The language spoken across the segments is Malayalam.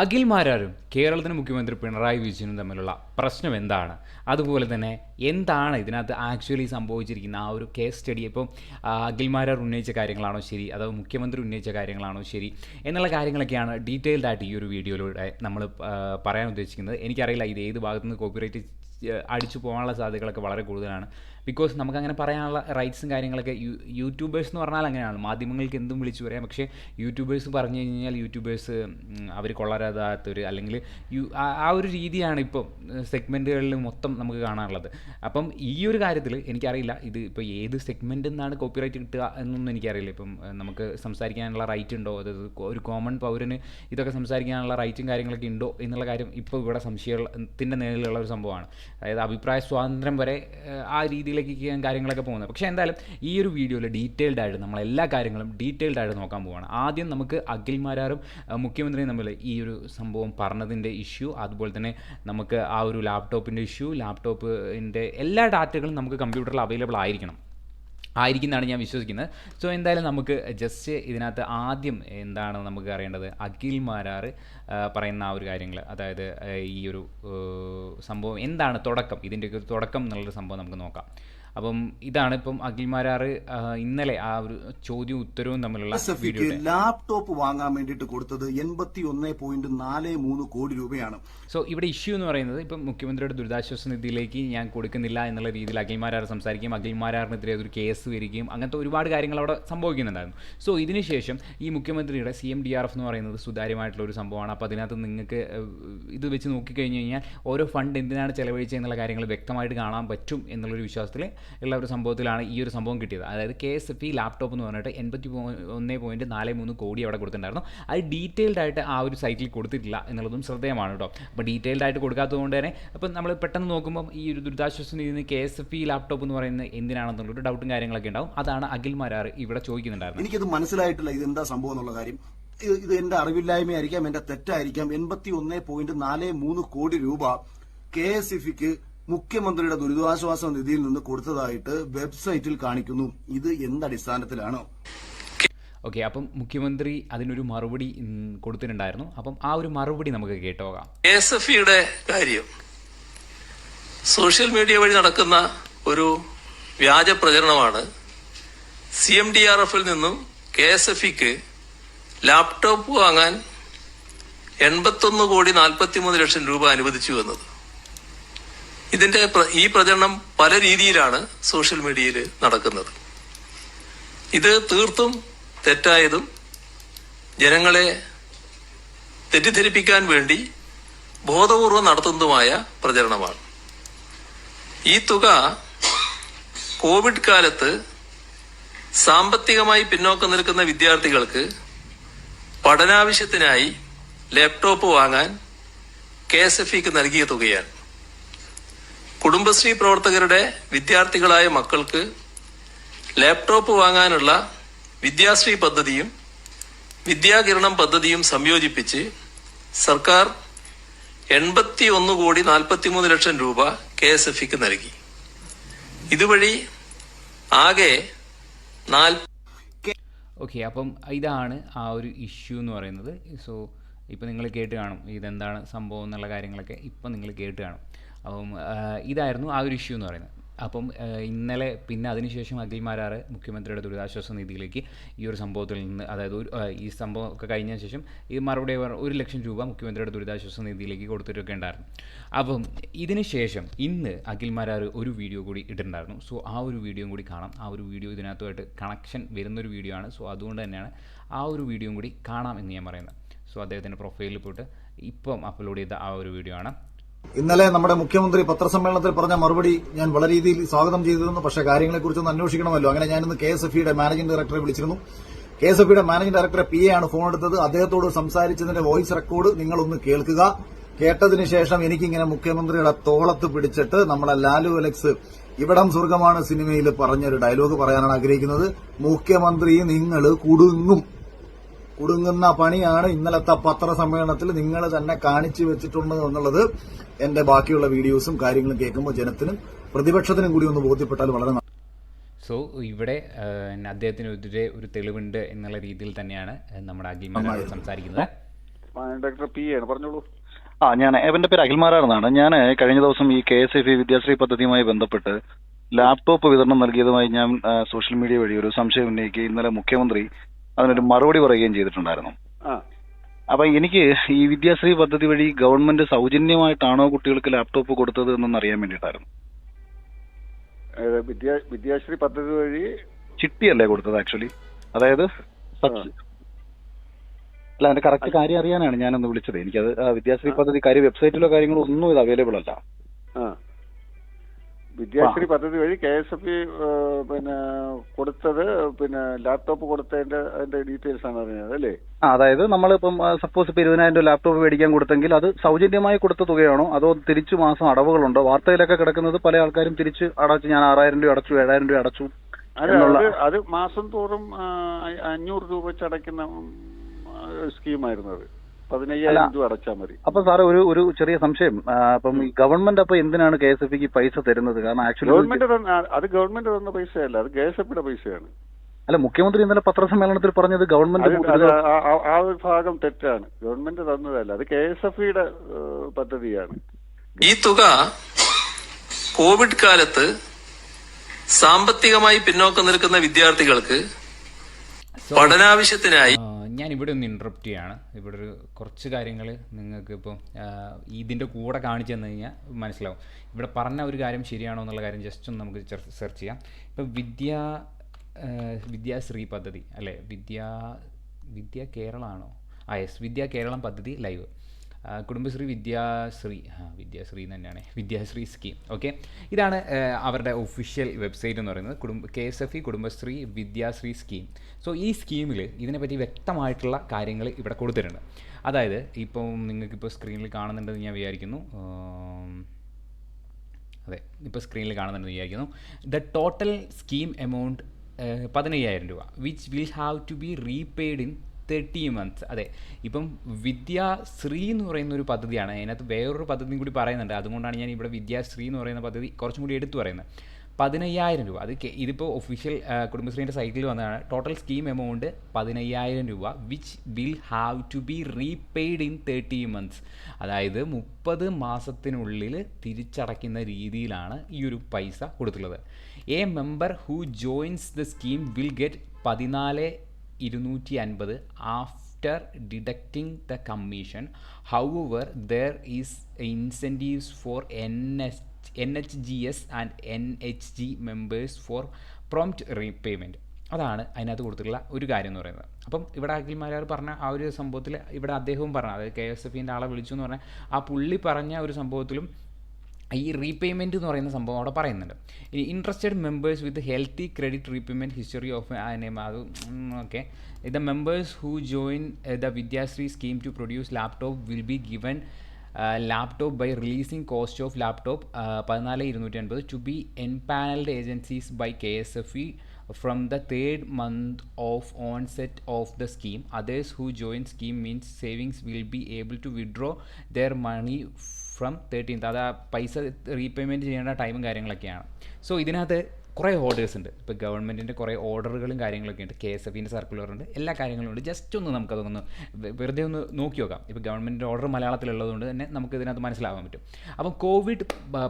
അഖിൽ മാരാരും കേരളത്തിന് മുഖ്യമന്ത്രി പിണറായി വിജയനും തമ്മിലുള്ള പ്രശ്നം എന്താണ്? അതുപോലെ തന്നെ എന്താണ് ഇതിനകത്ത് ആക്ച്വലി സംഭവിച്ചിരിക്കുന്ന ആ ഒരു കേസ് സ്റ്റഡി ഇപ്പം അഖിൽ മാരാർ ഉന്നയിച്ച കാര്യങ്ങളാണോ ശരി? അതോ മുഖ്യമന്ത്രി ഉന്നയിച്ച കാര്യങ്ങളാണോ ശരി? എന്നുള്ള കാര്യങ്ങളൊക്കെയാണ് ഡീറ്റെയിൽഡ് ആയിട്ട് ഈ ഒരു വീഡിയോയിലൂടെ നമ്മൾ പറയാൻ ഉദ്ദേശിക്കുന്നത്. എനിക്കറിയില്ല ഇത് ഏത് ഭാഗത്തുനിന്ന് കോപ്പിറൈറ്റ് അടിച്ചു പോകാനുള്ള സാധ്യതകളൊക്കെ വളരെ കൂടുതലാണ്. ബിക്കോസ് നമുക്കങ്ങനെ പറയാനുള്ള റൈറ്റ്സും കാര്യങ്ങളൊക്കെ യൂട്യൂബേഴ്സ് എന്ന് പറഞ്ഞാൽ അങ്ങനെയാണ്. മാധ്യമങ്ങൾക്ക് എന്തും വിളിച്ചു പറയാം. പക്ഷേ യൂട്യൂബേഴ്സ് പറഞ്ഞു കഴിഞ്ഞാൽ യൂട്യൂബേഴ്സ് അവർ കൊള്ളരാതാത്തവർ അല്ലെങ്കിൽ യു ആ- ഒരു രീതിയാണ് ഇപ്പോൾ സെഗ്മെന്റുകളിൽ മൊത്തം നമുക്ക് കാണാനുള്ളത്. അപ്പം ഈ ഒരു കാര്യത്തിൽ എനിക്കറിയില്ല ഇത് ഇപ്പോൾ ഏത് സെഗ്മെന്റിൽ നിന്നാണ് കോപ്പിറൈറ്റ് കിട്ടുക എന്നൊന്നും എനിക്കറിയില്ല. ഇപ്പം നമുക്ക് സംസാരിക്കാനുള്ള റൈറ്റ് ഉണ്ടോ? അതായത് ഒരു കോമൺ പൗരന് ഇതൊക്കെ സംസാരിക്കാനുള്ള റൈറ്റും കാര്യങ്ങളൊക്കെ ഉണ്ടോ എന്നുള്ള കാര്യം ഇപ്പോൾ ഇവിടെ സംശയത്തിന്റെ നേരിലുള്ള ഒരു സംഭവമാണ്. അതായത് അഭിപ്രായ സ്വാതന്ത്ര്യം വരെ ആ ആ രീതിയിലേക്ക് കാര്യങ്ങളൊക്കെ പോകുന്നത്. പക്ഷേ എന്തായാലും ഈ ഒരു വീഡിയോയിൽ ഡീറ്റെയിൽഡ് ആയിട്ട് നമ്മൾ എല്ലാ കാര്യങ്ങളും ഡീറ്റെയിൽഡ് ആയിട്ട് നോക്കാൻ പോവുകയാണ് ആദ്യം നമുക്ക് അഖിൽ മാരാറും ഏഹ്, മുഖ്യമന്ത്രിയും തമ്മിൽ ഈ ഒരു സംഭവം പറഞ്ഞതിന്റെ ഇഷ്യൂ അതുപോലെ തന്നെ നമുക്ക് ആ ഒരു ലാപ്ടോപ്പിന്റെ ഇഷ്യൂ ലാപ്ടോപ്പിന്റെ എല്ലാ ഡാറ്റകളും നമുക്ക് കമ്പ്യൂട്ടറിൽ അവൈലബിൾ ആയിരിക്കണം. ആയിരിക്കുന്നതാണ് ഞാൻ വിശ്വസിക്കുന്നത്. സോ എന്തായാലും നമുക്ക് ജസ്റ്റ് ഇതിനകത്ത് ആദ്യം എന്താണ് നമുക്ക് അറിയേണ്ടത്? അഖിൽ മാരാർ പറയുന്ന ആ ഒരു കാര്യങ്ങൾ. അതായത് ഈ ഒരു സംഭവം എന്താണ് തുടക്കം? ഇതിന്റെയൊക്കെ ഒരു തുടക്കം എന്നുള്ളൊരു സംഭവം നമുക്ക് നോക്കാം. അപ്പം ഇതാണ് ഇപ്പം അഖിൽ മാരാർ ഇന്നലെ ആ ഒരു ചോദ്യവും ഉത്തരവും തമ്മിലുള്ള ലാപ്ടോപ്പ് വാങ്ങാൻ വേണ്ടിട്ട് കൊടുത്തത് എൺപത്തി ഒന്ന് പോയിന്റ് നാല് മൂന്ന് കോടി രൂപയാണ്. സോ ഇവിടെ ഇഷ്യൂ എന്ന് പറയുന്നത് ഇപ്പം മുഖ്യമന്ത്രിയുടെ ദുരിതാശ്വാസ നിധിയിലേക്ക് ഞാൻ കൊടുക്കുന്നില്ല എന്നുള്ള രീതിയിൽ അഖിൽമാരാർ സംസാരിക്കുകയും അഖിൽമാരാറിനെതിരെ ഒരു കേസ് വരികയും അങ്ങനത്തെ ഒരുപാട് കാര്യങ്ങൾ അവിടെ സംഭവിക്കുന്നുണ്ടായിരുന്നു. സോ ഇതിനുശേഷം ഈ മുഖ്യമന്ത്രിയുടെ C M D R F എന്ന് പറയുന്നത് സുതാര്യമായിട്ടുള്ള ഒരു സംഭവമാണ്. അപ്പോൾ അതിനകത്ത് നിങ്ങൾക്ക് ഇത് വെച്ച് നോക്കിക്കഴിഞ്ഞ് കഴിഞ്ഞാൽ ഓരോ ഫണ്ട് എന്തിനാണ് ചെലവഴിച്ചത് എന്നുള്ള കാര്യങ്ങൾ വ്യക്തമായിട്ട് കാണാൻ പറ്റും എന്നുള്ളൊരു വിശ്വാസത്തിൽ ഉള്ള ഒരു സംഭവത്തിലാണ് ഈ ഒരു സംഭവം കിട്ടിയത്. അതായത് K S F E laptop എന്ന് പറഞ്ഞിട്ട് എൺപത്തി ഒന്ന് പോയിന്റ് നാല് മൂന്ന് കോടി അവിടെ കൊടുത്തിട്ടുണ്ടായിരുന്നു. അത് ഡീറ്റെയിൽഡ് ആയിട്ട് ആ ഒരു സൈറ്റിൽ കൊടുത്തിട്ടില്ല എന്നുള്ളതും ശ്രദ്ധേയമാണ് കേട്ടോ. അപ്പോൾ ഡീറ്റെയിൽഡ് ആയിട്ട് കൊടുക്കാത്തത് കൊണ്ട് തന്നെ അപ്പം നമ്മൾ പെട്ടെന്ന് നോക്കുമ്പോൾ ഈ ഒരു ദുരിതാശ്വാസ നിന്ന് K S F E laptop എന്ന് പറയുന്നത് എന്തിനാണെന്നുള്ളൊരു ഡൗട്ടും കാര്യങ്ങളൊക്കെ ഉണ്ടാവും. അതാണ് അഖിൽ മരാർ ഇവിടെ ചോദിക്കുന്നുണ്ടായിരുന്നത്. എനിക്കത് മനസ്സിലായിട്ടില്ല. ഇത് എന്താ സംഭവം എന്നുള്ള കാര്യം. ഇത് എന്റെ അറിവില്ലായ്മയായിരിക്കാം എന്റെ തെറ്റായിരിക്കാം. എൺപത്തി ഒന്ന് പോയിന്റ് നാല് മൂന്ന് കോടി രൂപ കെ എസ് ഇഫിക്ക് മുഖ്യമന്ത്രിയുടെ ദുരിതാശ്വാസ നിധിയിൽ നിന്ന് കൊടുത്തതായിട്ട് വെബ്സൈറ്റിൽ കാണിക്കുന്നു. ഇത് എന്തടിസ്ഥാനത്തിലാണ് ഓക്കെ അപ്പം മുഖ്യമന്ത്രി അതിനൊരു മറുപടി കൊടുത്തിട്ടുണ്ടായിരുന്നു. അപ്പം ആ ഒരു മറുപടി നമുക്ക് കേട്ടോകാം. എസ് എഫ് ഇയുടെ കാര്യം. സോഷ്യൽ മീഡിയ വഴി നടക്കുന്ന ഒരു വ്യാജ പ്രചരണമാണ് സി എം ഡി ആർ എഫിൽ നിന്നും കെ എസ് എഫ് ഇക്ക് ലാപ്ടോപ്പ് വാങ്ങാൻ എൺപത്തൊന്ന് കോടി നാൽപ്പത്തിമൂന്ന് ലക്ഷം രൂപ അനുവദിച്ചു എന്നത്. ഇതിന്റെ ഈ പ്രചരണം പല രീതിയിലാണ് സോഷ്യൽ മീഡിയയിൽ നടക്കുന്നത്. ഇത് തീർത്തും തെറ്റായതും ജനങ്ങളെ തെറ്റിദ്ധരിപ്പിക്കാൻ വേണ്ടി ബോധപൂർവം നടത്തുന്നതുമായ പ്രചരണമാണ്. ഈ തുക കോവിഡ് കാലത്ത് സാമ്പത്തികമായി പിന്നോക്കം നിൽക്കുന്ന വിദ്യാർത്ഥികൾക്ക് പഠനാവശ്യത്തിനായി ലാപ്ടോപ്പ് വാങ്ങാൻ കെ എസ് എഫ് ഇക്ക് നൽകിയ തുകയാണ്. കുടുംബശ്രീ പ്രവർത്തകരുടെ വിദ്യാർത്ഥികളായ മക്കൾക്ക് ലാപ്ടോപ്പ് വാങ്ങാനുള്ള വിദ്യാശ്രീ പദ്ധതിയും വിദ്യാകിരണം പദ്ധതിയും സംയോജിപ്പിച്ച് സർക്കാർ എൺപത്തി ഒന്ന് കോടി നാൽപ്പത്തിമൂന്ന് ലക്ഷം രൂപ കെ എസ് എഫ് നൽകി. ഇതുവഴി ആകെ ഓക്കെ അപ്പം ഇതാണ് ആ ഒരു ഇഷ്യൂ എന്ന് പറയുന്നത്. സോ ഇപ്പം നിങ്ങൾ കേട്ട് കാണും ഇതെന്താണ് സംഭവം എന്നുള്ള കാര്യങ്ങളൊക്കെ ഇപ്പം നിങ്ങൾ കേട്ട് കാണും. അപ്പം ഇതായിരുന്നു ആ ഒരു ഇഷ്യൂ എന്ന് പറയുന്നത്. അപ്പം ഇന്നലെ പിന്നെ അതിനുശേഷം അഖിൽ മാരാർ മുഖ്യമന്ത്രിയുടെ ദുരിതാശ്വാസ നിധിയിലേക്ക് ഈ ഒരു സംഭവത്തിൽ നിന്ന് അതായത് ഒരു ഈ സംഭവം ഒക്കെ കഴിഞ്ഞ ശേഷം ഈ മറുപടി ഒരു ലക്ഷം രൂപ മുഖ്യമന്ത്രിയുടെ ദുരിതാശ്വാസ നിധിയിലേക്ക് കൊടുത്തിട്ടൊക്കെ ഉണ്ടായിരുന്നു. അപ്പം ഇതിന് ശേഷം ഇന്ന് അഖിൽമാരാർ ഒരു വീഡിയോ കൂടി ഇട്ടിട്ടുണ്ടായിരുന്നു. സോ ആ ഒരു വീഡിയോ കൂടി കാണാം. ആ ഒരു വീഡിയോ ഇതിനകത്തുമായിട്ട് കണക്ഷൻ വരുന്നൊരു വീഡിയോ ആണ്. സോ അതുകൊണ്ട് തന്നെയാണ് ആ ഒരു വീഡിയോ കൂടി കാണാം എന്ന് ഞാൻ പറയുന്നത്. സോ അദ്ദേഹത്തിന്റെ പ്രൊഫൈലിൽ പോയിട്ട് ഇപ്പം അപ്ലോഡ് ചെയ്ത ആ ഒരു വീഡിയോ ആണ്. ഇന്നലെ നമ്മുടെ മുഖ്യമന്ത്രി പത്രസമ്മേളനത്തിൽ പറഞ്ഞ മറുപടി ഞാൻ വളരെ രീതിയിൽ സ്വാഗതം ചെയ്തിരുന്നു. പക്ഷേ കാര്യങ്ങളെക്കുറിച്ചൊന്ന് അന്വേഷിക്കണമല്ലോ. അങ്ങനെ ഞാനിന്ന് കെ എസ് എഫ് മാനേജിംഗ് ഡയറക്ടറെ വിളിച്ചിരുന്നു. കെ എസ് എഫ് മാനേജിംഗ് ഡയറക്ടറെ പി എ ആണ് ഫോൺ എടുത്തത്. അദ്ദേഹത്തോട് സംസാരിച്ചതിന്റെ വോയിസ് റെക്കോർഡ് നിങ്ങളൊന്ന് കേൾക്കുക. കേട്ടതിന് ശേഷം എനിക്കിങ്ങനെ മുഖ്യമന്ത്രിയുടെ തോളത്ത് പിടിച്ചിട്ട് നമ്മുടെ ലാലു അലക്സ് ഇവിടം സ്വർഗമാണ് സിനിമയിൽ പറഞ്ഞൊരു ഡയലോഗ് പറയാനാണ് ആഗ്രഹിക്കുന്നത്. മുഖ്യമന്ത്രി നിങ്ങൾ കുടുങ്ങും. കുടുങ്ങുന്ന പണിയാണ് ഇന്നലത്തെ പത്രസമ്മേളനത്തിൽ നിങ്ങൾ തന്നെ കാണിച്ചു വെച്ചിട്ടുണ്ട് എന്നുള്ളത് എന്റെ ബാക്കിയുള്ള വീഡിയോസും കാര്യങ്ങളും കേൾക്കുമ്പോൾ ജനത്തിനും പ്രതിപക്ഷത്തിനും കൂടി ഒന്ന് ബോധ്യപ്പെട്ടാൽ വളരെ. സോ ഇവിടെ ആ, അദ്ദേഹത്തിനെതിരെ ഒരു തെളിവുണ്ട് എന്നുള്ള രീതിയിൽ തന്നെയാണ് നമ്മുടെ സംസാരിക്കുന്നത്. ഡോക്ടർ പി ആണ് പറഞ്ഞോളൂ. ആ ഞാൻ എന്റെ പേര് അഖിൽമാരാർ എന്നാണ്. ഞാൻ കഴിഞ്ഞ ദിവസം ഈ കെ എസ് എഫ് വിദ്യാശ്രീ പദ്ധതിയുമായി ബന്ധപ്പെട്ട് ലാപ്ടോപ്പ് വിതരണം നൽകിയതുമായി ഞാൻ സോഷ്യൽ മീഡിയ വഴി ഒരു സംശയം ഉന്നയിക്കുകയും ഇന്നലെ മുഖ്യമന്ത്രി അതിനൊരു മറുപടി പറയുകയും ചെയ്തിട്ടുണ്ടായിരുന്നു. ആ. അപ്പൊ എനിക്ക് ഈ വിദ്യാശ്രീ പദ്ധതി വഴി ഗവൺമെന്റ് സൗജന്യമായിട്ടാണോ കുട്ടികൾക്ക് ലാപ്ടോപ്പ് കൊടുത്തത് എന്നൊന്ന് അറിയാൻ വേണ്ടിയിട്ടായിരുന്നു. വിദ്യാ വിദ്യാശ്രീ പദ്ധതി വഴി? ചിട്ടിയല്ലേ കൊടുത്തത് ആക്ച്വലി അതായത് അല്ല അതിന്റെ കറക്റ്റ് കാര്യം അറിയാനാണ് ഞാനൊന്ന് വിളിച്ചത്. എനിക്കത് വിദ്യാശ്രീ പദ്ധതി കാര്യം വെബ്സൈറ്റിലോ കാര്യങ്ങളോ ഒന്നും ഇത് അവൈലബിൾ അല്ല. വിദ്യാശ്രീ പദ്ധതി വഴി കെ എസ് എഫ് പിന്നെ കൊടുത്തത് പിന്നെ ലാപ്ടോപ്പ് കൊടുത്തതിന്റെ അതിന്റെ ഡീറ്റെയിൽസ് ആണ് അറിഞ്ഞത് അല്ലേ? അതായത് നമ്മളിപ്പം സപ്പോസ് ഇപ്പൊ ഇരുപതിനായിരം രൂപ ലാപ്ടോപ്പ് മേടിക്കാൻ കൊടുത്തെങ്കിൽ അത് സൗജന്യമായി കൊടുത്ത തുകയാണോ? അതോ തിരിച്ചു മാസം അടവുകളുണ്ടോ? വാർത്തയിലൊക്കെ കിടക്കുന്നത് പല ആൾക്കാരും തിരിച്ച് അടച്ചു ഞാൻ ആറായിരം രൂപ അടച്ചു ഏഴായിരം രൂപ അടച്ചു അത് മാസം തോറും അഞ്ഞൂറ് രൂപ വെച്ച് അടയ്ക്കുന്ന സ്കീമായിരുന്നു അത്. പതിനയ്യായിരം രൂപ അടച്ചാൽ മതി. അപ്പൊ സാറേ ഒരു ഒരു ചെറിയ സംശയം. അപ്പം ഈ ഗവൺമെന്റ് അപ്പൊ എന്തിനാണ് കെ എസ് എഫ് ഇക്ക് പൈസ തരുന്നത്? കാരണം ആക്ച്വലി ഗവൺമെന്റ് തന്ന അത് ഗവൺമെന്റ് തന്ന പൈസയല്ല അത് കെ എസ് എഫിയുടെ പൈസയാണ്. അല്ല മുഖ്യമന്ത്രി ഇന്നലെ പത്രസമ്മേളനത്തിൽ പറഞ്ഞത് ഗവൺമെന്റ് ആ- ഒരു ഭാഗം തെറ്റാണ്. ഗവൺമെന്റ് തന്നതല്ല അത് കെ എസ് എഫ് ഇയുടെ പദ്ധതിയാണ്. ഈ തുക കോവിഡ് കാലത്ത് സാമ്പത്തികമായി പിന്നോക്കം നിൽക്കുന്ന വിദ്യാർത്ഥികൾക്ക് പഠനാവശ്യത്തിനായി ഞാൻ ഇവിടെ ഒന്ന് ഇൻട്രപ്റ്റ് ചെയ്യാണ്. ഇവിടെ ഒരു കുറച്ച് കാര്യങ്ങൾ നിങ്ങൾക്ക് ഇപ്പം ഇതിന്റെ കൂടെ കാണിച്ചു തന്നു കഴിഞ്ഞാൽ മനസ്സിലാവും. ഇവിടെ പറഞ്ഞ ഒരു കാര്യം ശരിയാണോ എന്നുള്ള കാര്യം ജസ്റ്റ് ഒന്ന് നമുക്ക് സെർച്ച് ചെയ്യാം. ഇപ്പം വിദ്യ വിദ്യാശ്രീ പദ്ധതി അല്ലേ? വിദ്യ വിദ്യ കേരളമാണോ ആ യെസ് വിദ്യ കേരളം പദ്ധതി ലൈവ് കുടുംബശ്രീ വിദ്യാശ്രീ ആ വിദ്യാശ്രീ തന്നെയാണ്. വിദ്യാശ്രീ സ്കീം. ഓക്കെ? ഇതാണ് അവരുടെ ഒഫീഷ്യൽ വെബ്സൈറ്റ് എന്ന് പറയുന്നത്. Kudumba K S F E Kudumbashree Vidyashree scheme. So ഈ സ്കീമിൽ ഇതിനെപ്പറ്റി വ്യക്തമായിട്ടുള്ള കാര്യങ്ങൾ ഇവിടെ കൊടുത്തിട്ടുണ്ട്. അതായത് ഇപ്പം നിങ്ങൾക്കിപ്പോൾ സ്ക്രീനിൽ കാണുന്നുണ്ടെന്ന് ഞാൻ വിചാരിക്കുന്നു. അതെ ഇപ്പോൾ സ്ക്രീനിൽ കാണുന്നുണ്ടെന്ന് വിചാരിക്കുന്നു. ദ ടോട്ടൽ സ്കീം എമൗണ്ട് പതിനയ്യായിരം രൂപ which will have to be repaid in thirty months അതെ. ഇപ്പം വിദ്യാശ്രീ എന്ന് പറയുന്ന ഒരു പദ്ധതിയാണ്. അതിനകത്ത് വേറൊരു പദ്ധതിയും കൂടി പറയുന്നുണ്ട്. അതുകൊണ്ടാണ് ഞാൻ ഇവിടെ വിദ്യാശ്രീ എന്ന് പറയുന്ന പദ്ധതി കുറച്ചും കൂടി എടുത്തു പറയുന്നത്. പതിനയ്യായിരം രൂപ. അത് ഇതിപ്പോൾ ഒഫീഷ്യൽ കുടുംബശ്രീന്റെ സൈറ്റിൽ വന്നതാണ്. ടോട്ടൽ സ്കീം എമൗണ്ട് പതിനയ്യായിരം രൂപ which will have to be repaid in thirty months അതായത് മുപ്പത് മാസത്തിനുള്ളിൽ തിരിച്ചടയ്ക്കുന്ന രീതിയിലാണ് ഈ ഒരു പൈസ കൊടുത്തുള്ളത്. A member who joins the scheme will get പതിനാല് ഇരുന്നൂറ്റി അൻപത് after deducting the commission however there is incentives for N S N H G S and N H G members for prompt repayment അതാണ് അതിനകത്ത് കൊടുത്തിട്ടുള്ള ഒരു കാര്യം എന്ന് പറയുന്നത്. അപ്പം ഇവിടെ അഖിൽമാരാർ പറഞ്ഞ ആ ഒരു സംഭവത്തിൽ ഇവിടെ അദ്ദേഹവും പറഞ്ഞു അതായത് കെ എസ് എഫ് ഇന്റെ ആളെ വിളിച്ചു എന്ന് പറഞ്ഞാൽ ആ പുള്ളി പറഞ്ഞ ഒരു സംഭവത്തിലും ഈ റീപേയ്മെന്റ് എന്ന് പറയുന്ന സംഭവം അവിടെ പറയുന്നുണ്ട്. ഇനി interested members with healthy credit repayment history of name അത് okay the members who join the Vidyashree scheme to produce laptop will be given laptop by releasing cost of laptop പതിനാല് ഇരുന്നൂറ്റി അൻപത് to be empanelled agencies by K S F E from the third month of onset of the scheme others who join scheme means savings will be able to withdraw their money from thirteenth അത് ആ പൈസ റീപേയ്മെന്റ് ചെയ്യേണ്ട ടൈമും കാര്യങ്ങളൊക്കെയാണ്. സോ ഇതിനകത്ത് കുറേ ഓർഡേഴ്സ് ഉണ്ട്. ഇപ്പോൾ ഗവൺമെന്റിന്റെ കുറേ ഓർഡറുകളും കാര്യങ്ങളൊക്കെ ഉണ്ട്. കെ എസ് എഫിന്റെ സർക്കുലർ ഉണ്ട്. എല്ലാ കാര്യങ്ങളും ഉണ്ട്. ജസ്റ്റ് ഒന്ന് നമുക്കതൊന്ന് വെറുതെ ഒന്ന് നോക്കി നോക്കാം. ഇപ്പോൾ ഗവൺമെന്റിന്റെ ഓർഡർ മലയാളത്തിലുള്ളതുകൊണ്ട് തന്നെ നമുക്ക് ഇതിനകത്ത് മനസ്സിലാവാൻ പറ്റും. അപ്പം കോവിഡ്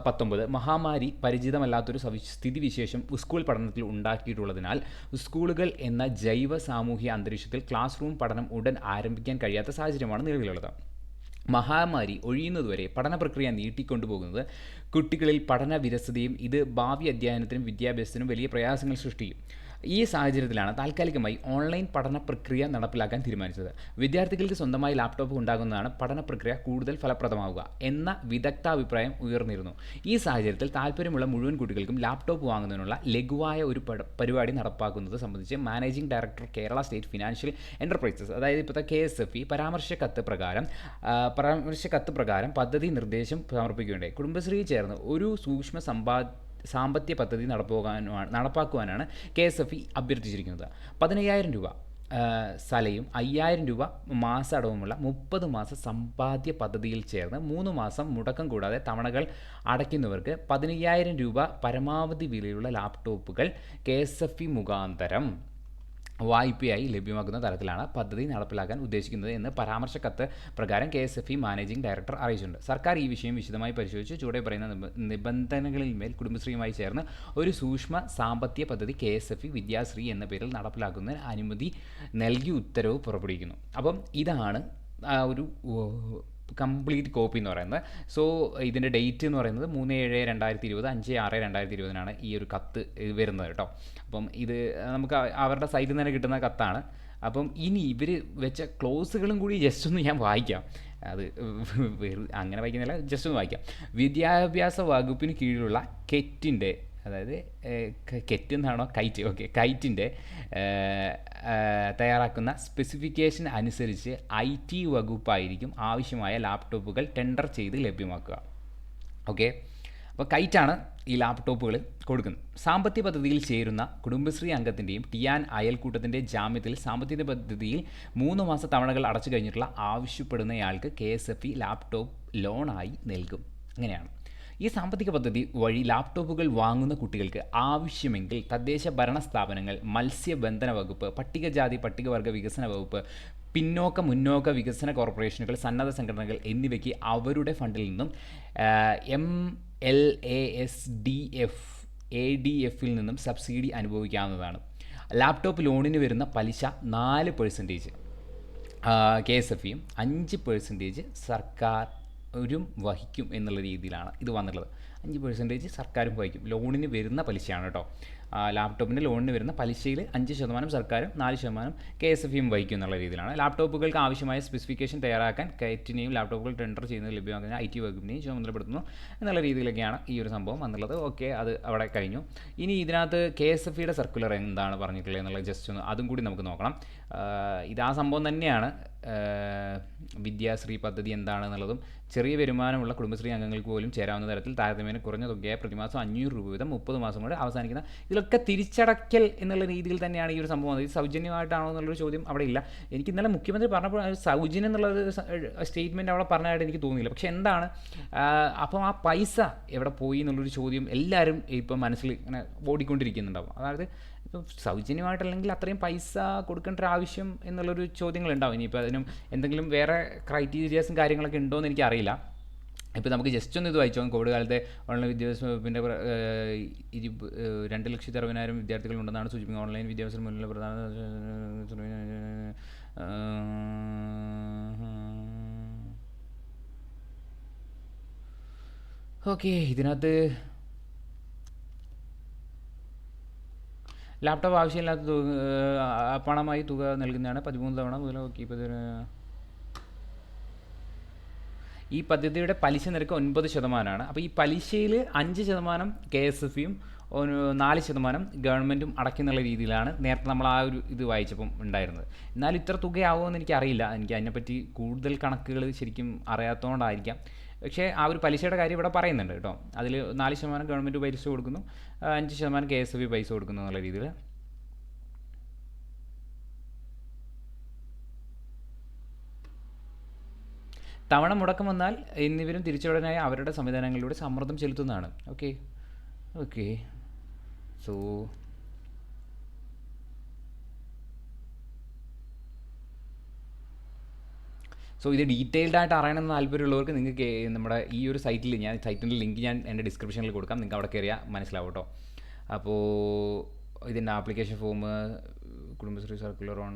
പത്തൊമ്പത് മഹാമാരി പരിചിതമല്ലാത്തൊരു സവി- സ്ഥിതിവിശേഷം സ്കൂൾ പഠനത്തിൽ ഉണ്ടാക്കിയിട്ടുള്ളതിനാൽ സ്കൂളുകൾ എന്ന ജൈവ സാമൂഹ്യ അന്തരീക്ഷത്തിൽ ക്ലാസ് റൂം പഠനം ഉടൻ ആരംഭിക്കാൻ കഴിയാത്ത സാഹചര്യമാണ് നിലവിലുള്ളത്. മഹാമാരി ഒഴിയുന്നതുവരെ പഠന പ്രക്രിയ നീട്ടിക്കൊണ്ടുപോകുന്നത് കുട്ടികളിൽ പഠന വിരസതയും ഇത് ഭാവി അധ്യയനത്തിനും വിദ്യാഭ്യാസത്തിനും വലിയ പ്രയാസങ്ങൾ സൃഷ്ടിക്കും. ഈ സാഹചര്യത്തിലാണ് താൽക്കാലികമായി ഓൺലൈൻ പഠന പ്രക്രിയ നടപ്പിലാക്കാൻ തീരുമാനിച്ചത്. വിദ്യാർത്ഥികൾക്ക് സ്വന്തമായി ലാപ്ടോപ്പ് ഉണ്ടാകുന്നതാണ് പഠന പ്രക്രിയ കൂടുതൽ ഫലപ്രദമാവുക എന്ന വിദഗ്ധാഭിപ്രായം ഉയർന്നിരുന്നു. ഈ സാഹചര്യത്തിൽ താല്പര്യമുള്ള മുഴുവൻ കുട്ടികൾക്കും ലാപ്ടോപ്പ് വാങ്ങുന്നതിനുള്ള ലഘുവായ ഒരു പരിപാടി നടപ്പാക്കുന്നത് സംബന്ധിച്ച് managing director Kerala state financial enterprises അതായത് ഇപ്പോഴത്തെ കെ എസ് എഫ് ഇ പരാമർശ കത്ത് പ്രകാരം പരാമർശ കത്ത് പ്രകാരം പദ്ധതി നിർദ്ദേശം സമർപ്പിക്കുകയുണ്ടായി. കുടുംബശ്രീ ചേർന്ന് ഒരു സൂക്ഷ്മ സമ്പാ സാമ്പത്തിക പദ്ധതി നടപ്പാക്കാനുമാണ് നടപ്പാക്കുവാനാണ് കെ എസ് എഫ് ഇ അഭ്യർത്ഥിച്ചിരിക്കുന്നത്. പതിനയ്യായിരം രൂപ സലയും അയ്യായിരം രൂപ മാസ അടവുമുള്ള മുപ്പത് മാസ സമ്പാദ്യ പദ്ധതിയിൽ ചേർന്ന് മൂന്ന് മാസം മുടക്കം കൂടാതെ തവണകൾ അടയ്ക്കുന്നവർക്ക് പതിനയ്യായിരം രൂപ പരമാവധി വിലയുള്ള ലാപ്ടോപ്പുകൾ കെ എസ് എഫ് ഇ മുഖാന്തരം വായ്പയായി ലഭ്യമാക്കുന്ന തരത്തിലാണ് പദ്ധതി നടപ്പിലാക്കാൻ ഉദ്ദേശിക്കുന്നത് എന്ന് പരാമർശക്കത്ത് പ്രകാരം K S F E managing director അറിയിച്ചിട്ടുണ്ട്. സർക്കാർ ഈ വിഷയം വിശദമായി പരിശോധിച്ച് ചുവടെ പറയുന്ന നിബ- നിബന്ധനകളിൽ മേൽ കുടുംബശ്രീയുമായി ചേർന്ന് ഒരു സൂക്ഷ്മ സാമ്പത്തിക പദ്ധതി K S F E Vidyashree എന്ന പേരിൽ നടപ്പിലാക്കുന്നതിന് അനുമതി നൽകി ഉത്തരവ് പുറപ്പെടുവിക്കുന്നു. അപ്പം ഇതാണ് ആ ഒരു കംപ്ലീറ്റ് കോപ്പി എന്ന് പറയുന്നത്. സോ ഇതിന്റെ ഡേറ്റ് എന്ന് പറയുന്നത് മൂന്ന് ഏഴ് രണ്ടായിരത്തി ഇരുപത് അഞ്ച് ആറ് രണ്ടായിരത്തി ഇരുപതിനാണ് ഈ ഒരു കത്ത് വരുന്നത് കേട്ടോ. അപ്പം ഇത് നമുക്ക് അവരുടെ സൈറ്റിൽ നിന്ന് തന്നെ കിട്ടുന്ന കത്താണ്. അപ്പം ഇനി ഇവർ വെച്ച ക്ലോസുകളും കൂടി ജസ്റ്റ് ഒന്ന് ഞാൻ വായിക്കാം. അത് അങ്ങനെ വായിക്കുന്നില്ല ജസ്റ്റ് ഒന്ന് വായിക്കാം. വിദ്യാഭ്യാസ വകുപ്പിന് കീഴിലുള്ള കെറ്റിന്റെ അതായത് കെറ്റ് എന്നാണോ കൈറ്റ്? ഓക്കെ കൈറ്റിന്റെ തയ്യാറാക്കുന്ന സ്പെസിഫിക്കേഷൻ അനുസരിച്ച് ഐ ടി വകുപ്പായിരിക്കും ആവശ്യമായ ലാപ്ടോപ്പുകൾ ടെൻഡർ ചെയ്ത് ലഭ്യമാക്കുക. ഓക്കെ? അപ്പോൾ കൈറ്റാണ് ഈ ലാപ്ടോപ്പുകൾ കൊടുക്കുന്നത്. സാമ്പത്തിക പദ്ധതിയിൽ ചേരുന്ന കുടുംബശ്രീ അംഗത്തിന്റെയും ടിയാൻ അയൽക്കൂട്ടത്തിന്റെ ജാമ്യത്തിൽ സാമ്പത്തിക പദ്ധതിയിൽ മൂന്ന് മാസ തവണകൾ അടച്ചു കഴിഞ്ഞിട്ടുള്ള ആവശ്യപ്പെടുന്നയാൾക്ക് K S F E laptop ലോണായി നൽകും. അങ്ങനെയാണ്. ഈ സാമ്പത്തിക പദ്ധതി വഴി ലാപ്ടോപ്പുകൾ വാങ്ങുന്ന കുട്ടികൾക്ക് ആവശ്യമെങ്കിൽ തദ്ദേശ ഭരണ സ്ഥാപനങ്ങൾ മത്സ്യബന്ധന വകുപ്പ് പട്ടികജാതി പട്ടികവർഗ വികസന വകുപ്പ് പിന്നോക്ക മുന്നോക്ക വികസന കോർപ്പറേഷനുകൾ സന്നദ്ധ സംഘടനകൾ എന്നിവയ്ക്ക് അവരുടെ ഫണ്ടിൽ നിന്നും M L A S D F A D എഫിൽ നിന്നും സബ്സിഡി അനുഭവിക്കാവുന്നതാണ്. ലാപ്ടോപ്പ് ലോണിന് വരുന്ന പലിശ നാല് പെർസെന്റേജ് കെ എസ് എഫ് ഇയും അഞ്ച് പെർസെന്റേജ് സർക്കാരും വഹിക്കും എന്നുള്ള രീതിയിലാണ് ഇത് വന്നിട്ടുള്ളത്. അഞ്ച് പെർസെന്റേജ് സർക്കാരും വഹിക്കും. ലോണിന് വരുന്ന പലിശയാണ് കേട്ടോ ലാപ്ടോപ്പിന്റെ ലോണിന് വരുന്ന പലിശയിൽ അഞ്ച് ശതമാനം സർക്കാരും നാല് ശതമാനം കെ എസ് എഫ് ഇയും വഹിക്കും എന്നുള്ള രീതിയിലാണ്. ലാപ്ടോപ്പുകൾക്ക് ആവശ്യമായ സ്പെസിഫിക്കേഷൻ തയ്യാറാക്കാൻ കയറ്റിനെയും ലാപ്ടോപ്പുകൾ ടെൻഡർ ചെയ്യുന്നത് ലഭ്യമാക്കുന്ന ഐ ടി വകുപ്പിനെയും ചുമതലപ്പെടുത്തുന്നു എന്നുള്ള രീതിയിലൊക്കെയാണ് ഈ ഒരു സംഭവം വന്നുള്ളത് ഓക്കെ അത് അവിടെ കഴിഞ്ഞു. ഇനി ഇതിനകത്ത് കെ എസ് എഫ് ഇയുടെ സർക്കുലർ എന്താണ് പറഞ്ഞിട്ടുള്ളത് എന്നുള്ളത് ജസ്റ്റ് ഒന്ന് അതും കൂടി നമുക്ക് നോക്കണം. ഇതാ ആ സംഭവം തന്നെയാണ്. വിദ്യാശ്രീ പദ്ധതി എന്താണെന്നുള്ളതും ചെറിയ വരുമാനമുള്ള കുടുംബശ്രീ അംഗങ്ങൾക്ക് പോലും ചേരാവുന്ന തരത്തിൽ താരതമ്യേന കുറഞ്ഞ തുകയായ പ്രതിമാസം അഞ്ഞൂറ് രൂപ വീതം മുപ്പത് മാസം കൊണ്ട് അവസാനിക്കുന്ന ഇതിലൊക്കെ തിരിച്ചടയ്ക്കൽ എന്നുള്ള രീതിയിൽ തന്നെയാണ് ഈ ഒരു സംഭവം. ഇത് സൗജന്യമായിട്ടാണോ എന്നുള്ളൊരു ചോദ്യം അവിടെ ഇല്ല. എനിക്ക് ഇന്നലെ മുഖ്യമന്ത്രി പറഞ്ഞപ്പോൾ സൗജന്യം എന്നുള്ളത് സ്റ്റേറ്റ്മെന്റ് അവിടെ പറഞ്ഞതായിട്ട് എനിക്ക് തോന്നിയില്ല. പക്ഷേ എന്താണ് അപ്പം ആ പൈസ എവിടെ പോയി എന്നുള്ളൊരു ചോദ്യം എല്ലാവരും ഇപ്പം മനസ്സിൽ ഇങ്ങനെ ഓടിക്കൊണ്ടിരിക്കുന്നുണ്ടാവും. അതായത് സൗജന്യമായിട്ടല്ലെങ്കിൽ അത്രയും പൈസ കൊടുക്കേണ്ട ആവശ്യം എന്നുള്ളൊരു ചോദ്യങ്ങളുണ്ടാവും ഇനിയിപ്പോൾ അതിനും എന്തെങ്കിലും വേറെ ക്രൈറ്റീരിയാസും കാര്യങ്ങളൊക്കെ ഉണ്ടോ എന്ന് എനിക്കറിയില്ല ഇപ്പോൾ നമുക്ക് ജസ്റ്റ് ഒന്ന് ഇത് വായിച്ചോ കോവിഡ് കാലത്തെ ഓൺലൈൻ വിദ്യാഭ്യാസ വകുപ്പിന്റെ ഇരു രണ്ട് ലക്ഷത്തി അറുപതിനായിരം വിദ്യാർത്ഥികളുണ്ടെന്നാണ് സൂചിപ്പിക്കുന്നത് ഓൺലൈൻ വിദ്യാഭ്യാസത്തിന് മുന്നിലെ പ്രധാന ഓക്കെ ഇതിനകത്ത് ലാപ്ടോപ്പ് ആവശ്യമില്ലാത്ത പണമായി തുക നൽകുന്നതാണ് പതിമൂന്ന് തവണ ഇപ്പോൾ ഈ പദ്ധതിയുടെ പലിശ നിരക്ക് ഒൻപത് ശതമാനമാണ്. അപ്പോൾ ഈ പലിശയിൽ അഞ്ച് ശതമാനം കെ എസ് എഫ് ഒരു നാല് ശതമാനം ഗവൺമെന്റും അടയ്ക്കുന്നുള്ള രീതിയിലാണ് നേരത്തെ നമ്മൾ ആ ഒരു ഇത് വായിച്ചപ്പം ഉണ്ടായിരുന്നത്. എന്നാൽ ഇത്ര തുകയാവുമെന്ന് എനിക്കറിയില്ല. എനിക്ക് അതിനെപ്പറ്റി കൂടുതൽ കണക്കുകൾ ശരിക്കും അറിയാത്തതുകൊണ്ടായിരിക്കാം പക്ഷേ ആ ഒരു പലിശയുടെ കാര്യം ഇവിടെ പറയുന്നുണ്ട് കേട്ടോ. അതിൽ നാല് ശതമാനം ഗവൺമെന്റ് പൈസ കൊടുക്കുന്നു. അഞ്ച് ശതമാനം കെ എസ് എഫ് പൈസ കൊടുക്കുന്നു എന്നുള്ള രീതിയിൽ തവണ മുടക്കം വന്നാൽ എന്നിവരും തിരിച്ചുടനായി അവരുടെ സംവിധാനങ്ങളിലൂടെ സമ്മർദ്ദം ചെലുത്തുന്നതാണ്. ഓക്കെ ഓക്കെ സോ സോ ഇത് ഡീറ്റെയിൽഡ് ആയിട്ട് അറിയണമെന്ന് താല്പര്യമുള്ളവർക്ക് നിങ്ങൾക്ക് നമ്മുടെ ഈ ഒരു സൈറ്റിൽ ഞാൻ സൈറ്റിന്റെ ലിങ്ക് ഞാൻ എന്റെ ഡിസ്ക്രിപ്ഷനിൽ കൊടുക്കാം. നിങ്ങൾക്ക് അവിടെ കയറിയാൽ മനസ്സിലാവും കേട്ടോ. അപ്പോൾ ഇതിന്റെ application form Kudumbashree circular on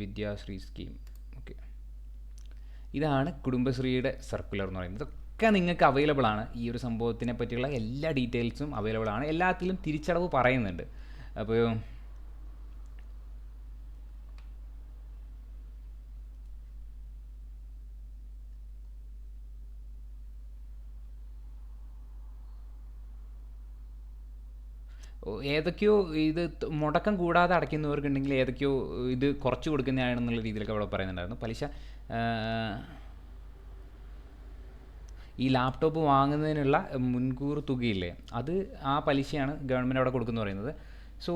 Vidyashree scheme okay ഇതാണ് കുടുംബശ്രീയുടെ സർക്കുലർ എന്ന് പറയുന്നത്. ഇതൊക്കെ നിങ്ങൾക്ക് അവൈലബിൾ ആണ്. ഈ ഒരു സംഭവത്തിനെ പറ്റിയുള്ള എല്ലാ ഡീറ്റെയിൽസും അവൈലബിൾ ആണ്. എല്ലാത്തിലും തിരിച്ചടവ് പറയുന്നുണ്ട്. അപ്പോൾ ഏതൊക്കെയോ ഇത് മുടക്കം കൂടാതെ അടയ്ക്കുന്നവർക്കുണ്ടെങ്കിൽ ഏതൊക്കെയോ ഇത് കുറച്ച് കൊടുക്കുന്നതാണെന്നുള്ള രീതിയിലൊക്കെ അവിടെ പറയുന്നുണ്ടായിരുന്നു. പലിശ ഈ ലാപ്ടോപ്പ് വാങ്ങുന്നതിനുള്ള മുൻകൂർ തുകയില്ലേ? അത് ആ പലിശയാണ് ഗവൺമെന്റ് അവിടെ കൊടുക്കുന്നു പറയുന്നത്. സോ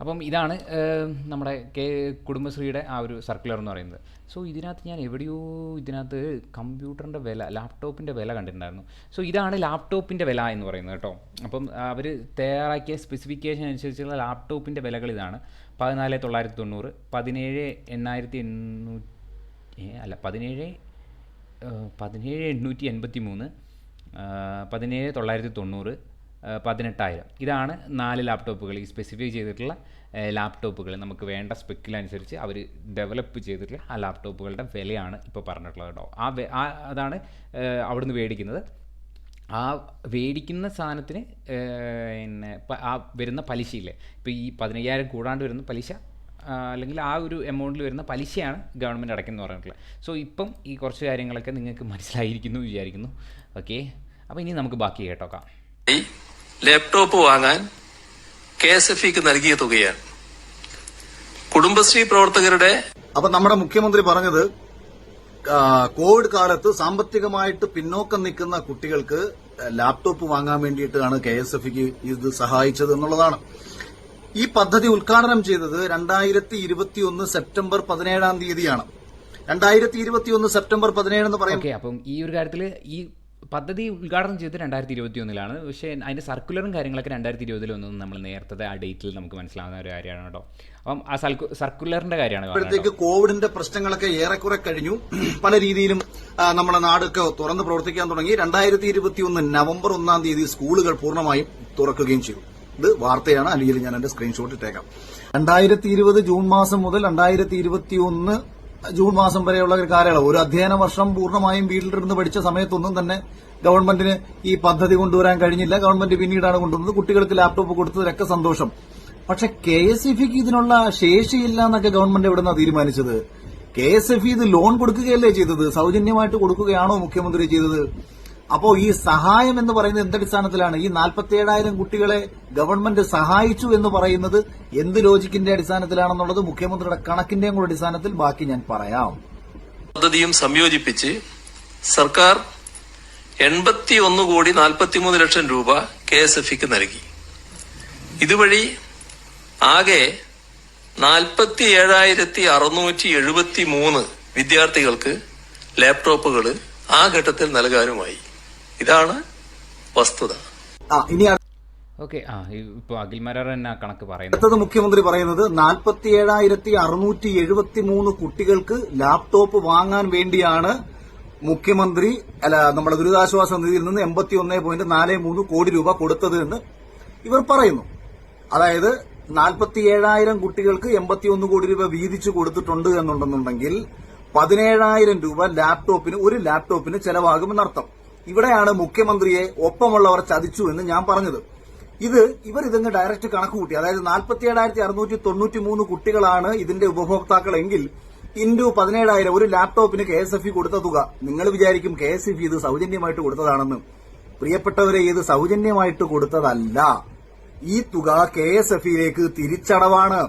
അപ്പം ഇതാണ് നമ്മുടെ കെ കുടുംബശ്രീയുടെ ആ ഒരു സർക്കുലർ എന്ന് പറയുന്നത്. സോ ഇതിനകത്ത് ഞാൻ എവിടെയോ ഇതിനകത്ത് കമ്പ്യൂട്ടറിന്റെ വില ലാപ്ടോപ്പിന്റെ വില കണ്ടിട്ടുണ്ടായിരുന്നു. സോ ഇതാണ് ലാപ്ടോപ്പിന്റെ വില എന്ന് പറയുന്നത് കേട്ടോ. അപ്പം അവർ തയ്യാറാക്കിയ സ്പെസിഫിക്കേഷൻ അനുസരിച്ചുള്ള ലാപ്ടോപ്പിന്റെ വിലകൾ ഇതാണ്. പതിനാല് തൊള്ളായിരത്തി തൊണ്ണൂറ് പതിനേഴ് എണ്ണായിരത്തി എണ്ണൂറ്റി അല്ല പതിനേഴ് പതിനേഴ് എണ്ണൂറ്റി എൺപത്തി മൂന്ന് പതിനേഴ് തൊള്ളായിരത്തി തൊണ്ണൂറ് പതിനെട്ടായിരം. ഇതാണ് നാല് ലാപ്ടോപ്പുകൾ. ഈ സ്പെസിഫൈ ചെയ്തിട്ടുള്ള ലാപ്ടോപ്പുകൾ. നമുക്ക് വേണ്ട സ്പെക്കിലനുസരിച്ച് അവർ ഡെവലപ്പ് ചെയ്തിട്ടുള്ള ആ ലാപ്ടോപ്പുകളുടെ വിലയാണ് ഇപ്പോൾ പറഞ്ഞിട്ടുള്ളത് കേട്ടോ. ആ ആ അതാണ് അവിടുന്ന് മേടിക്കുന്നത് ആ മേടിക്കുന്ന സാധനത്തിന് പിന്നെ ആ വരുന്ന പലിശയില്ലേ? ഇപ്പോൾ ഈ പതിനയ്യായിരം കൂടാണ്ട് വരുന്ന പലിശ അല്ലെങ്കിൽ ആ ഒരു എമൗണ്ടിൽ വരുന്ന പലിശയാണ് ഗവൺമെന്റ് അടയ്ക്കുന്നത് പറഞ്ഞിട്ടുള്ളത്. സോ ഇപ്പം ഈ കുറച്ച് കാര്യങ്ങളൊക്കെ നിങ്ങൾക്ക് മനസ്സിലായിരിക്കുന്നു വിചാരിക്കുന്നു. ഓക്കെ അപ്പോൾ ഇനി നമുക്ക് ബാക്കി കേട്ടോക്കാം. ലാപ്ടോപ്പ് വാങ്ങാൻ കെ എസ് എഫ് ഇക്ക് നൽകിയ തുകയാണ്. കുടുംബശ്രീ പ്രവർത്തകരുടെ അപ്പൊ നമ്മുടെ മുഖ്യമന്ത്രി പറഞ്ഞത് കോവിഡ് കാലത്ത് സാമ്പത്തികമായിട്ട് പിന്നോക്കം നിൽക്കുന്ന കുട്ടികൾക്ക് ലാപ്ടോപ്പ് വാങ്ങാൻ വേണ്ടിയിട്ടാണ് കെ എസ് എഫ് ഇത് സഹായിച്ചത് എന്നുള്ളതാണ്. ഈ പദ്ധതി ഉദ്ഘാടനം ചെയ്തത് രണ്ടായിരത്തി ഇരുപത്തിയൊന്ന് സെപ്റ്റംബർ പതിനേഴാം തീയതിയാണ്. രണ്ടായിരത്തി ഇരുപത്തിയൊന്ന് സെപ്റ്റംബർ പതിനേഴ് എന്ന് പറയുമ്പോൾ ഓക്കെ അപ്പം ഈ ഒരു കാര്യത്തിൽ ഈ പദ്ധതി ഉദ്ഘാടനം ചെയ്തത് രണ്ടായിരത്തി ഇരുപത്തി ഒന്നിലാണ് പക്ഷേ അതിന്റെ സർക്കുലറും കാര്യങ്ങളൊക്കെ രണ്ടായിരത്തി ഇരുപതിലൊന്നും നമ്മൾ നേരത്തെ ആ ഡേറ്റിൽ നമുക്ക് മനസ്സിലാവുന്ന ഒരു കാര്യമാണ് കേട്ടോ. അപ്പം ആ സർക്കുലറിന്റെ കാര്യമാണ് ഇപ്പോഴത്തേക്ക് കോവിഡിന്റെ പ്രശ്നങ്ങളൊക്കെ ഏറെക്കുറെ കഴിഞ്ഞു. പല രീതിയിലും നമ്മുടെ നാടൊക്കെ തുറന്ന് പ്രവർത്തിക്കാൻ തുടങ്ങി. രണ്ടായിരത്തി ഇരുപത്തി ഒന്ന് നവംബർ ഒന്നാം തീയതി സ്കൂളുകൾ പൂർണമായും തുറക്കുകയും ചെയ്തു. ഇത് വാർത്തയാണ് അല്ലെങ്കിൽ ഞാൻ എന്റെ സ്ക്രീൻഷോട്ട് ഇട്ടേക്കാം. രണ്ടായിരത്തി ഇരുപത് ജൂൺ മാസം മുതൽ രണ്ടായിരത്തി ഇരുപത്തിയൊന്ന് ജൂൺ മാസം വരെയുള്ള ഒരു കാലയളവ്. ഒരു അധ്യയന വർഷം പൂർണമായും വീട്ടിലിരുന്ന് പഠിച്ച സമയത്തൊന്നും തന്നെ ഗവൺമെന്റിന് ഈ പദ്ധതി കൊണ്ടുവരാൻ കഴിഞ്ഞില്ല. ഗവൺമെന്റ് പിന്നീടാണ് കൊണ്ടുവന്നത്. കുട്ടികൾക്ക് ലാപ്ടോപ്പ് കൊടുത്തതിലൊക്കെ സന്തോഷം. പക്ഷെ കെ എസ് എഫ് ഇക്ക് ഇതിനുള്ള ശേഷിയില്ല എന്നൊക്കെ ഗവൺമെന്റ് എവിടുന്നാ തീരുമാനിച്ചത്? കെ എസ് എഫ് ഇത് ലോൺ കൊടുക്കുകയല്ലേ ചെയ്തത്? സൗജന്യമായിട്ട് കൊടുക്കുകയാണോ മുഖ്യമന്ത്രി ചെയ്തത്? അപ്പോ ഈ സഹായം എന്ന് പറയുന്നത് എന്തടിസ്ഥാനത്തിലാണ് ഈ നാൽപ്പത്തിയേഴായിരം കുട്ടികളെ ഗവൺമെന്റ് സഹായിച്ചു എന്ന് പറയുന്നത് എന്ത് ലോജിക്കിന്റെ അടിസ്ഥാനത്തിലാണെന്നുള്ളത് മുഖ്യമന്ത്രിയുടെ കണക്കിന്റെയും കൂടെ അടിസ്ഥാനത്തിൽ ബാക്കി ഞാൻ പറയാം. പദ്ധതിയും സംയോജിപ്പിച്ച് സർക്കാർ എൺപത്തി ഒന്ന് കോടി നാൽപ്പത്തിമൂന്ന് ലക്ഷം രൂപ കെ എസ് എഫ് ഇക്ക് നൽകി. ഇതുവഴി ആകെ നാൽപ്പത്തി ഏഴായിരത്തി അറുന്നൂറ്റി എഴുപത്തി മൂന്ന് വിദ്യാർത്ഥികൾക്ക് ലാപ്ടോപ്പുകൾ ആ ഘട്ടത്തിൽ നൽകാനുമായി. ഇതാണ് വസ്തുത. ഇനി ഓക്കെ ആ ഇപ്പോൾ അഖിൽമാരാർ തന്നെ ആ കണക്ക് പറയുന്നത്? അടുത്തത് മുഖ്യമന്ത്രി പറയുന്നത് നാൽപ്പത്തി ഏഴായിരത്തി അറുന്നൂറ്റി എഴുപത്തി മൂന്ന് കുട്ടികൾക്ക് ലാപ്ടോപ്പ് വാങ്ങാൻ വേണ്ടിയാണ് മുഖ്യമന്ത്രി അല്ല നമ്മുടെ ദുരിതാശ്വാസ നിധിയിൽ നിന്ന് എൺപത്തി ഒന്ന് പോയിന്റ് നാല് മൂന്ന് കോടി രൂപ കൊടുത്തത് എന്ന് ഇവർ പറയുന്നു. അതായത് നാൽപ്പത്തി ഏഴായിരം കുട്ടികൾക്ക് എൺപത്തിയൊന്ന് കോടി രൂപ വീതിച്ചു കൊടുത്തിട്ടുണ്ട് എന്നുണ്ടെന്നുണ്ടെങ്കിൽ പതിനേഴായിരം രൂപ ലാപ്ടോപ്പിന് ഒരു ലാപ്ടോപ്പിന് ചെലവാകുമെന്നർത്ഥം. ഇവിടെയാണ് മുഖ്യമന്ത്രിയെ ഒപ്പമുള്ളവർ ചതിച്ചു എന്ന് ഞാൻ പറഞ്ഞത്. ഇത് ഇവർ ഇതങ്ങ് ഡയറക്റ്റ് കണക്ക് കൂട്ടി. അതായത് നാൽപ്പത്തിയേഴായിരത്തി അറുന്നൂറ്റി തൊണ്ണൂറ്റി മൂന്ന് കുട്ടികളാണ് ഇതിന്റെ ഉപഭോക്താക്കളെങ്കിൽ ഇൻഡു പതിനേഴായിരം ഒരു ലാപ്ടോപ്പിന് കെ എസ് എഫ് ഇ കൊടുത്ത തുക. നിങ്ങൾ വിചാരിക്കും കെ എസ് എഫ് ഇത് സൗജന്യമായിട്ട് കൊടുത്തതാണെന്ന്. പ്രിയപ്പെട്ടവരെ ഇത് സൗജന്യമായിട്ട് കൊടുത്തതല്ല. ഈ തുക കെ എസ് എഫ് ഇയിലേക്ക് തിരിച്ചടവാണ്.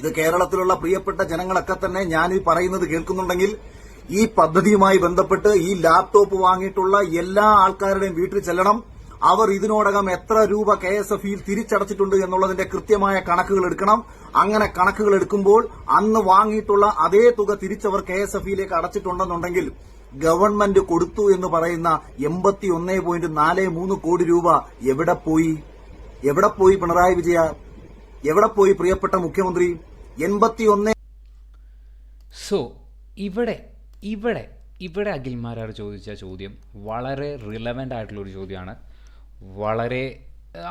ഇത് കേരളത്തിലുള്ള പ്രിയപ്പെട്ട ജനങ്ങളൊക്കെ തന്നെ ഞാൻ ഈ പറയുന്നത് കേൾക്കുന്നുണ്ടെങ്കിൽ ഈ പദ്ധതിയുമായി ബന്ധപ്പെട്ട് ഈ ലാപ്ടോപ്പ് വാങ്ങിയിട്ടുള്ള എല്ലാ ആൾക്കാരുടെയും വീട്ടിൽ ചെല്ലണം. അവർ ഇതിനോടകം എത്ര രൂപ കെ എസ് എഫ് ഇയിൽ തിരിച്ചടച്ചിട്ടുണ്ട് എന്നുള്ളതിന്റെ കൃത്യമായ കണക്കുകൾ എടുക്കണം. അങ്ങനെ കണക്കുകൾ എടുക്കുമ്പോൾ അന്ന് വാങ്ങിയിട്ടുള്ള അതേ തുക തിരിച്ചവർ കെ എസ് എഫ് ഇയിലേക്ക് അടച്ചിട്ടുണ്ടെന്നുണ്ടെങ്കിൽ ഗവൺമെന്റ് കൊടുത്തു എന്ന് പറയുന്ന എൺപത്തി ഒന്നേ പോയിന്റ് നാല് മൂന്ന് കോടി രൂപ എവിടെ പോയി? എവിടെ പോയി പിണറായി വിജയ? എവിടെ പോയി പ്രിയപ്പെട്ട മുഖ്യമന്ത്രി? എൺപത്തി ഒന്നേ സോ ഇവിടെ ഇവിടെ ഇവിടെ അഖിൽമാരാർ ചോദിച്ച ചോദ്യം വളരെ റിലവന്റ് ആയിട്ടുള്ളൊരു ചോദ്യമാണ്. വളരെ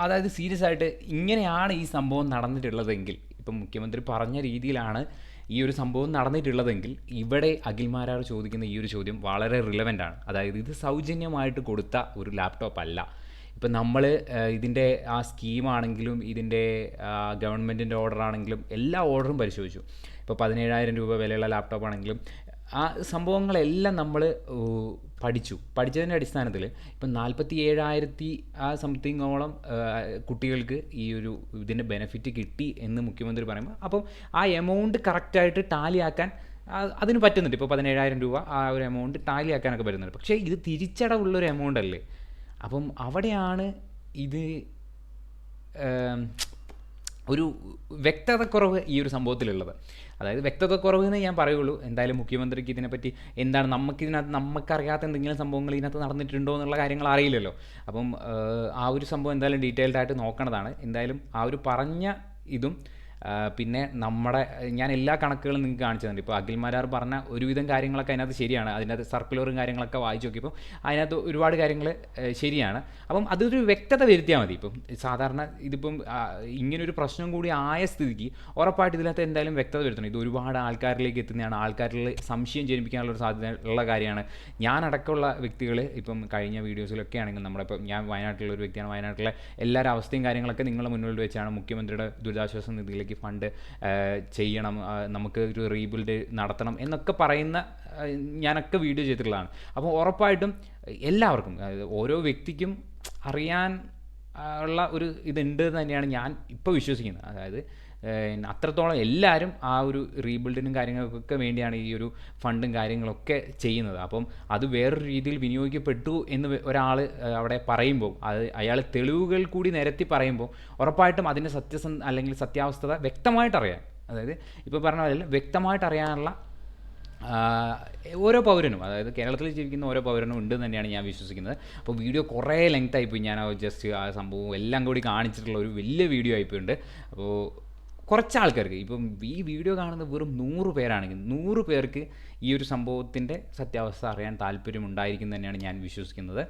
അതായത് സീരിയസ് ആയിട്ട് ഇങ്ങനെയാണ് ഈ സംഭവം നടന്നിട്ടുള്ളതെങ്കിൽ ഇപ്പം മുഖ്യമന്ത്രി പറഞ്ഞ രീതിയിലാണ് ഈ ഒരു സംഭവം നടന്നിട്ടുള്ളതെങ്കിൽ ഇവിടെ അഖിൽമാരാർ ചോദിക്കുന്ന ഈ ഒരു ചോദ്യം വളരെ റിലവന്റ് ആണ്. അതായത് ഇത് സൗജന്യമായിട്ട് കൊടുത്ത ഒരു ലാപ്ടോപ്പ് അല്ല. ഇപ്പം നമ്മൾ ഇതിന്റെ ആ സ്കീമാണെങ്കിലും ഇതിന്റെ ഗവൺമെന്റിന്റെ ഓർഡർ ആണെങ്കിലും എല്ലാ ഓർഡറും പരിശോധിച്ചു. ഇപ്പോൾ പതിനേഴായിരം രൂപ വിലയുള്ള ലാപ്ടോപ്പ് ആണെങ്കിലും ആ സംഭവങ്ങളെല്ലാം നമ്മൾ പഠിച്ചു. പഠിച്ചതിന്റെ അടിസ്ഥാനത്തിൽ ഇപ്പം നാൽപ്പത്തി ഏഴായിരത്തി ആ സംതിങ്ങോളം കുട്ടികൾക്ക് ഈ ഒരു ഇതിന്റെ ബെനിഫിറ്റ് കിട്ടി എന്ന് മുഖ്യമന്ത്രി പറയുമ്പോൾ അപ്പം ആ എമൗണ്ട് കറക്റ്റായിട്ട് ടാലിയാക്കാൻ അതിന് പറ്റുന്നുണ്ട്. ഇപ്പോൾ പതിനേഴായിരം രൂപ ആ ഒരു എമൗണ്ട് ടാലിയാക്കാനൊക്കെ പറ്റുന്നുണ്ട്. പക്ഷേ ഇത് തിരിച്ചടവുള്ളൊരു എമൗണ്ട് അല്ലേ? അപ്പം അവിടെയാണ് ഇത് ഒരു വ്യക്തതക്കുറവ് ഈ ഒരു സംഭവത്തിലുള്ളത്. അതായത് വ്യക്തത കുറവെന്ന് ഞാൻ പറയുള്ളൂ. എന്തായാലും മുഖ്യമന്ത്രിക്ക് ഇതിനെപ്പറ്റി എന്താണ് നമുക്ക് ഇതിനകത്ത് നമുക്കറിയാത്ത എന്തെങ്കിലും സംഭവങ്ങൾ ഇതിനകത്ത് നടന്നിട്ടുണ്ടോ എന്നുള്ള കാര്യങ്ങൾ അറിയില്ലല്ലോ. അപ്പം ആ ഒരു സംഭവം എന്തായാലും ഡീറ്റെയിൽഡ് ആയിട്ട് നോക്കേണ്ടതാണ് എന്തായാലും ആ ഒരു പറഞ്ഞ ഇതും പിന്നെ നമ്മുടെ ഞാൻ എല്ലാ കണക്കുകളും നിങ്ങൾക്ക് കാണിച്ചു തന്നിട്ടുണ്ട് ഇപ്പോൾ അഖിൽമാരാർ പറഞ്ഞ ഒരുവിധം കാര്യങ്ങളൊക്കെ അതിനകത്ത് ശരിയാണ്. അതിനകത്ത് സർക്കുലറും കാര്യങ്ങളൊക്കെ വായിച്ചു നോക്കിയപ്പോൾ അതിനകത്ത് ഒരുപാട് കാര്യങ്ങൾ ശരിയാണ്. അപ്പം അതൊരു വ്യക്തത വരുത്തിയാൽ മതി. ഇപ്പം സാധാരണ ഇതിപ്പം ഇങ്ങനൊരു പ്രശ്നം കൂടി ആയ സ്ഥിതിക്ക് ഉറപ്പായിട്ട് ഇതിനകത്ത് എന്തായാലും വ്യക്തത വരുത്തണം. ഇത് ഒരുപാട് ആൾക്കാരിലേക്ക് എത്തുന്നതാണ്. ആൾക്കാരിൽ സംശയം ജനിപ്പിക്കാനുള്ള ഒരു സാധ്യത ഉള്ള കാര്യമാണ്. ഞാനടക്കമുള്ള വ്യക്തികൾ ഇപ്പം കഴിഞ്ഞ വീഡിയോസിലൊക്കെ ആണെങ്കിൽ നമ്മുടെ ഇപ്പം ഞാൻ വയനാട്ടിലുള്ള ഒരു വ്യക്തിയാണ്. വയനാട്ടിലെ എല്ലാവരുടെ അവസ്ഥയും കാര്യങ്ങളൊക്കെ നിങ്ങളുടെ മുന്നിൽ വെച്ചാണ് മുഖ്യമന്ത്രിയുടെ ദുരിതാശ്വാസ നിധിയിലേക്ക് ഫണ്ട് ചെയ്യണം നമുക്ക് ഒരു റീബിൽഡ് നടത്തണം എന്നൊക്കെ പറയുന്ന ഞാനൊക്കെ വീഡിയോ ചെയ്തിട്ടുള്ളതാണ്. അപ്പോൾ ഉറപ്പായിട്ടും എല്ലാവർക്കും ഓരോ വ്യക്തിക്കും അറിയാൻ ഉള്ള ഒരു ഇതുണ്ട് തന്നെയാണ് ഞാൻ ഇപ്പോൾ വിശ്വസിക്കുന്നത്. അതായത് അത്രത്തോളം എല്ലാവരും ആ ഒരു റീബിൽഡിനും കാര്യങ്ങൾക്കൊക്കെ വേണ്ടിയാണ് ഈ ഒരു ഫണ്ടും കാര്യങ്ങളൊക്കെ ചെയ്യുന്നത്. അപ്പം അത് വേറൊരു രീതിയിൽ വിനിയോഗിക്കപ്പെട്ടു എന്ന് ഒരാൾ അവിടെ പറയുമ്പോൾ അത് അയാൾ തെളിവുകൾ കൂടി നിരത്തി പറയുമ്പോൾ ഉറപ്പായിട്ടും അതിന്റെ സത്യസന്ധ അല്ലെങ്കിൽ സത്യാവസ്ഥത വ്യക്തമായിട്ട് അറിയാം അതായത് ഇപ്പോൾ പറഞ്ഞ പോലെ വ്യക്തമായിട്ട് അറിയാനുള്ള ഓരോ പൗരനും അതായത് കേരളത്തിൽ ജീവിക്കുന്ന ഓരോ പൗരനും ഉണ്ടെന്ന് തന്നെയാണ് ഞാൻ വിശ്വസിക്കുന്നത്. അപ്പോൾ വീഡിയോ കുറേ ലെങ്ത് ആയിപ്പോയി ഞാൻ ജസ്റ്റ് ആ സംഭവം എല്ലാം കൂടി കാണിച്ചിട്ടുള്ള ഒരു വലിയ വീഡിയോ ആയിപ്പോയിട്ടുണ്ട്. അപ്പോൾ കുറച്ച് ആൾക്കാർക്ക് ഇപ്പം ഈ വീഡിയോ കാണുന്ന വെറും നൂറ് പേരാണെങ്കിൽ നൂറ് പേർക്ക് ഈ ഒരു സംഭവത്തിന്റെ സത്യാവസ്ഥ അറിയാൻ താല്പര്യമുണ്ടായിരിക്കും തന്നെയാണ് ഞാൻ വിശ്വസിക്കുന്നത്.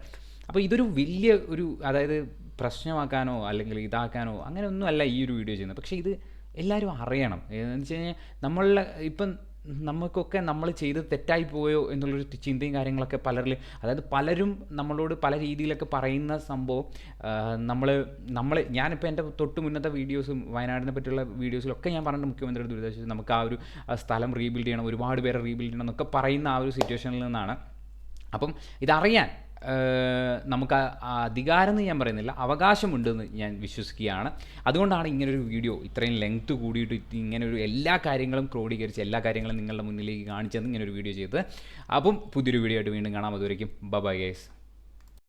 അപ്പോൾ ഇതൊരു വലിയ ഒരു അതായത് പ്രശ്നമാക്കാനോ അല്ലെങ്കിൽ ഇതാക്കാനോ അങ്ങനെ ഒന്നും അല്ല ഈ ഒരു വീഡിയോ ചെയ്യുന്നത്. പക്ഷേ ഇത് എല്ലാവരും അറിയണം. എന്ന് വെച്ച് കഴിഞ്ഞാൽ നമ്മളുടെ ഇപ്പം നമുക്കൊക്കെ നമ്മൾ ചെയ്ത് തെറ്റായി പോയോ എന്നുള്ളൊരു ചിന്തയും കാര്യങ്ങളൊക്കെ പലരിൽ അതായത് പലരും നമ്മളോട് പല രീതിയിലൊക്കെ പറയുന്ന സംഭവം നമ്മൾ നമ്മൾ ഞാനിപ്പോൾ എന്റെ തൊട്ട് മുന്നത്തെ വീഡിയോസും വയനാടിനെ പറ്റിയുള്ള വീഡിയോസിലൊക്കെ ഞാൻ പറഞ്ഞത് മുഖ്യമന്ത്രിയുടെ ദുരിതാശ്വാസം നമുക്ക് ആ ഒരു സ്ഥലം റീബിൽഡ് ചെയ്യണം ഒരുപാട് പേരെ റീബിൽഡ് ചെയ്യണം എന്നൊക്കെ പറയുന്ന ആ ഒരു സിറ്റുവേഷനിൽ നിന്നാണ്. അപ്പം ഇതറിയാൻ നമുക്ക് അധികാരം എന്ന് ഞാൻ പറയുന്നില്ല അവകാശമുണ്ടെന്ന് ഞാൻ വിശ്വസിക്കുകയാണ്. അതുകൊണ്ടാണ് ഇങ്ങനൊരു വീഡിയോ ഇത്രയും ലെങ്ത് കൂടിയിട്ട് ഇങ്ങനൊരു എല്ലാ കാര്യങ്ങളും ക്രോഡീകരിച്ച് എല്ലാ കാര്യങ്ങളും നിങ്ങളുടെ മുന്നിലേക്ക് കാണിച്ചെന്ന് ഇങ്ങനൊരു വീഡിയോ ചെയ്തത്. അപ്പം പുതിയൊരു വീഡിയോ ആയിട്ട് വീണ്ടും കാണാം. അതുവരേക്കും ബൈ ഗൈസ്